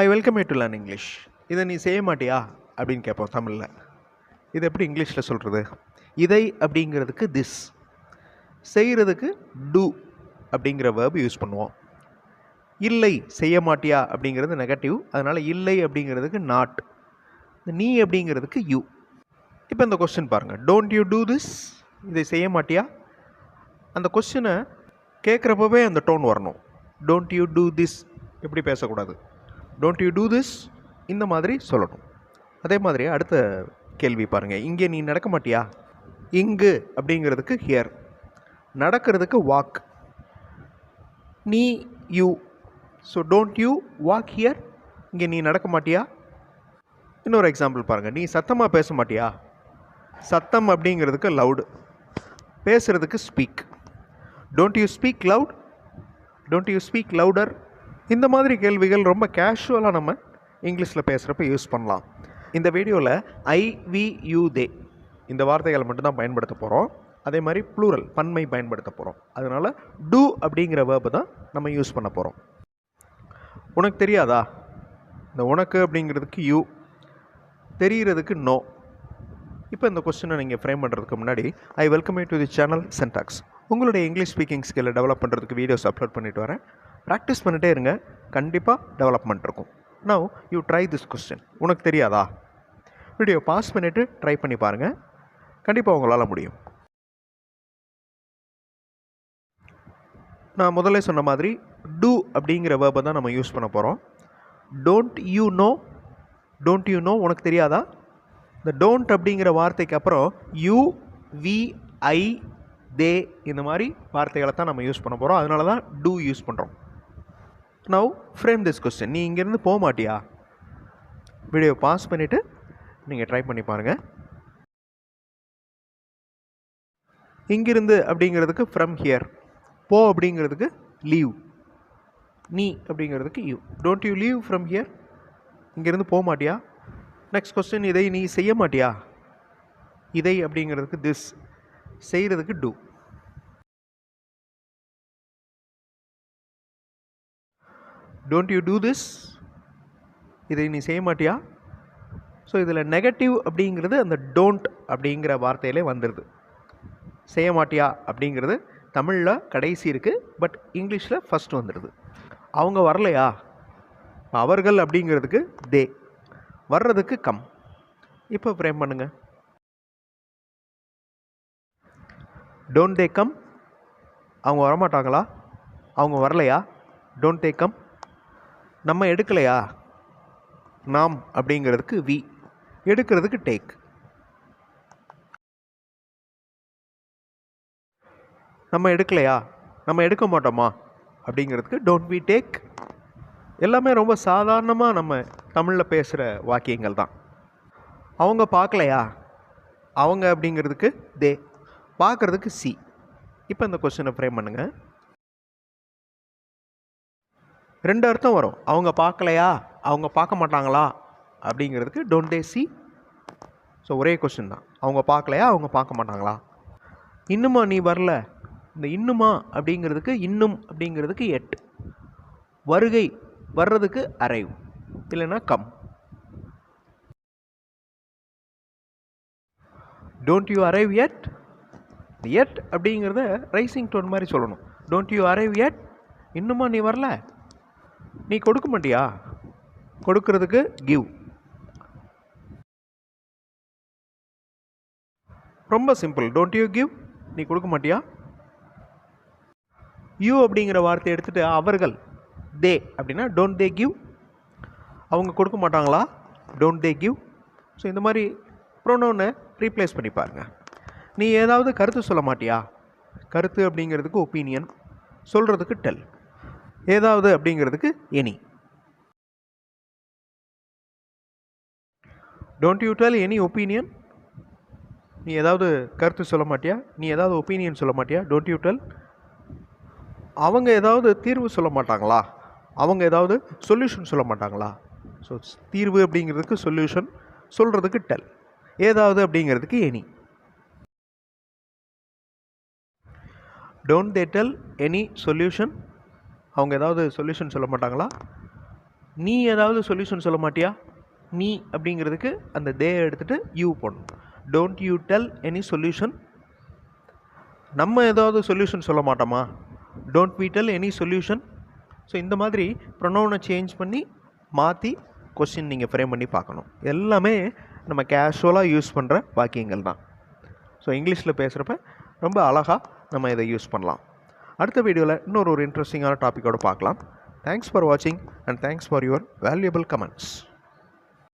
I welcome you to learn English இதை நீ செய்ய மாட்டியா? அப்படின்னு கேட்போம் தமிழில். இது எப்படி இங்கிலீஷில் சொல்கிறது இதை அப்படிங்கிறதுக்கு திஸ் செய்கிறதுக்கு டூ அப்படிங்கிற வேர்ப் யூஸ் பண்ணுவோம். இல்லை செய்ய மாட்டியா? அப்படிங்கிறது நெகட்டிவ் அதனால் இல்லை அப்படிங்கிறதுக்கு நாட் நீ அப்படிங்கிறதுக்கு யூ இப்போ இந்த கொஸ்டின் பாருங்கள் டோன்ட் யூ டூ திஸ் இதை செய்ய மாட்டியா? அந்த கொஸ்டினை கேட்குறப்பவே அந்த டோன் வரணும். டோன்ட் யூ டூ திஸ் எப்படி பேசக்கூடாது. டோன்ட் யூ டூ திஸ் இந்த மாதிரி சொல்லணும். அதே மாதிரி அடுத்த கேள்வி பாருங்கள் இங்கே நீ நடக்க மாட்டியா? இங்கு அப்படிங்கிறதுக்கு ஹியர் நடக்கிறதுக்கு வாக் நீ you so don't you walk here இங்கே நீ நடக்க மாட்டியா? இன்னொரு எக்ஸாம்பிள் பாருங்கள் நீ சத்தமாக பேச மாட்டியா? சத்தம் அப்படிங்கிறதுக்கு லவுடு பேசுகிறதுக்கு speak don't you speak loud don't you speak louder இந்த மாதிரி கேள்விகள் ரொம்ப கேஷுவலாக நம்ம இங்கிலீஷில் பேசுகிறப்ப யூஸ் பண்ணலாம். இந்த வீடியோவில் ஐ வி யூ தே இந்த வார்த்தைகளை மட்டும்தான் பயன்படுத்த போகிறோம் அதே மாதிரி ப்ளூரல் பன்மை பயன்படுத்த போகிறோம் அதனால் டூ அப்படிங்கிற வேர்பு தான் நம்ம யூஸ் பண்ண போகிறோம் உனக்கு தெரியாதா? இந்த உனக்கு அப்படிங்கிறதுக்கு யூ தெரிகிறதுக்கு நோ இப்போ இந்த கொஸ்டினை நீங்கள் ஃப்ரேம் பண்ணுறதுக்கு முன்னாடி I welcome you to the channel சென்டாக்ஸ் உங்களுடைய இங்கிலீஷ் ஸ்பீக்கிங் ஸ்கில்லை டெவலப் பண்ணுறதுக்கு வீடியோஸ் அப்லோட் பண்ணிட்டு வரேன். ப்ராக்டிஸ் பண்ணிட்டே இருங்க. கண்டிப்பாக டெவலப்மெண்ட் இருக்கும். Now you try this question உனக்கு தெரியாதா? வீடியோ பாஸ் பண்ணிவிட்டு ட்ரை பண்ணி பாருங்கள் கண்டிப்பாக உங்களால் முடியும். நான் முதல்ல சொன்ன மாதிரி டூ அப்படிங்கிற வேர்பை தான் நம்ம யூஸ் பண்ண போகிறோம் don't you know don't you know உனக்கு தெரியாதா? இந்த டோன்ட் அப்படிங்கிற வார்த்தைக்கு அப்புறம் யூ வி ஐ தே இந்த மாதிரி வார்த்தைகளை தான் நம்ம யூஸ் பண்ண போகிறோம் அதனால தான் டூ யூஸ் பண்ணுறோம் நவ் ஃப்ரேம் திஸ் கொஸ்டின் நீ இங்கேருந்து போக மாட்டியா வீடியோ பாஸ் பண்ணிவிட்டு நீங்கள் ட்ரை பண்ணி பாருங்கள் இங்கிருந்து அப்படிங்கிறதுக்கு ஃப்ரம் ஹியர் போ அப்படிங்கிறதுக்கு லீவ் நீ அப்படிங்கிறதுக்கு you don't you leave from here இங்கேருந்து போக மாட்டியா நெக்ஸ்ட் கொஸ்டின் இதை நீ செய்ய மாட்டியா? இதை அப்படிங்கிறதுக்கு திஸ் செய்கிறதுக்கு do don't you do this இதை நீ செய்ய மாட்டியா? ஸோ இதில் நெகட்டிவ் அப்படிங்கிறது அந்த டோன்ட் அப்படிங்கிற வார்த்தையிலே வந்துடுது செய்ய மாட்டியா? அப்படிங்கிறது தமிழில் கடைசி இருக்குது பட் இங்கிலீஷில் ஃபஸ்ட் வந்துடுது அவங்க வரலையா? அவர்கள் அப்படிங்கிறதுக்கு தே வர்றதுக்கு கம் இப்போ ஃப்ரேம் பண்ணுங்கள் டோன்ட் தே கம் அவங்க வரமாட்டாங்களா? அவங்க வரலையா? டோன்ட் தே கம் நம்ம எடுக்கலையா? நாம் அப்படிங்கிறதுக்கு வி எடுக்கிறதுக்கு டேக் நம்ம எடுக்கலையா? நம்ம எடுக்க மாட்டோமா? அப்படிங்கிறதுக்கு டோன்ட் வி டேக் எல்லாமே ரொம்ப சாதாரணமாக நம்ம தமிழில் பேசுகிற வாக்கியங்கள் தான். அவங்க பார்க்கலையா? அவங்க அப்படிங்கிறதுக்கு தே பார்க்குறதுக்கு சி இப்போ இந்த கொஸ்டினை ஃப்ரேம் பண்ணுங்கள் ரெண்டு அர்த்தம் வரும். அவங்க பார்க்கலையா? அவங்க பார்க்க மாட்டாங்களா? அப்படிங்கிறதுக்கு டோன்ட் தே சி ஸோ ஒரே கொஸ்டின் தான். அவங்க பார்க்கலையா? அவங்க பார்க்க மாட்டாங்களா? இன்னுமா நீ வரல? இந்த இன்னுமா அப்படிங்கிறதுக்கு இன்னும் அப்படிங்கிறதுக்கு எட். வருகை வர்றதுக்கு அரைவ் இல்லைன்னா come don't you arrive at at அப்படிங்கிறத ரைசிங் டோன் மாதிரி சொல்லணும். டோன்ட் யூ அரைவ் எட் இன்னுமா நீ வரல? நீ கொடுக்க மாட்டியா? கொடுக்கறதுக்கு கிவ் ரொம்ப சிம்பிள் டோன்ட் யூ கிவ் நீ கொடுக்க மாட்டியா? யூ அப்படிங்கிற வார்த்தையை எடுத்துகிட்டு அவர்கள் தே அப்படின்னா டோன்ட் தே கிவ் அவங்க கொடுக்க மாட்டாங்களா? டோன்ட் தே கிவ் ஸோ இந்த மாதிரி ப்ரோனோன்னு ரீப்ளேஸ் பண்ணி பாருங்கள் நீ ஏதாவது கருத்து சொல்ல மாட்டியா? கருத்து அப்படிங்கிறதுக்கு ஒப்பீனியன் சொல்கிறதுக்கு டெல் ஏதாவது அப்படிங்கிறதுக்கு any don't you tell any opinion நீ ஏதாவது கருத்து சொல்ல மாட்டியா? நீ ஏதாவது ஒப்பீனியன் சொல்ல மாட்டியா? டோன்ட் யூ டெல் அவங்க ஏதாவது தீர்வு சொல்ல மாட்டாங்களா? அவங்க ஏதாவது சொல்யூஷன் சொல்ல மாட்டாங்களா? ஸோ தீர்வு அப்படிங்கிறதுக்கு சொல்யூஷன் சொல்கிறதுக்கு டெல் ஏதாவது அப்படிங்கிறதுக்கு any don't they tell any solution அவங்க ஏதாவது சொல்யூஷன் சொல்ல மாட்டாங்களா? நீ ஏதாவது சொல்யூஷன் சொல்ல மாட்டியா? நீ அப்படிங்கிறதுக்கு அந்த தே எடுத்துகிட்டு யூ போடணும். Don't you tell any solution நம்ம ஏதாவது சொல்யூஷன் சொல்ல மாட்டோமா? Don't we tell any solution so இந்த மாதிரி ப்ரொனவுனை சேஞ்ச் பண்ணி மாற்றி கொஸ்டின் நீங்கள் ஃப்ரேம் பண்ணி பார்க்கணும். எல்லாமே நம்ம கேஷுவலாக யூஸ் பண்ணுற வாக்கியங்கள் தான். ஸோ இங்கிலீஷில் பேசுகிறப்ப ரொம்ப அழகாக நம்ம இதை யூஸ் பண்ணலாம். அடுத்த வீடியோவில் இன்னொரு ஒரு இன்ட்ரெஸ்டிங்கான டாப்பிக்கோடு பார்க்கலாம். தேங்க்ஸ் ஃபார் வாட்சிங் and thanks for your valuable comments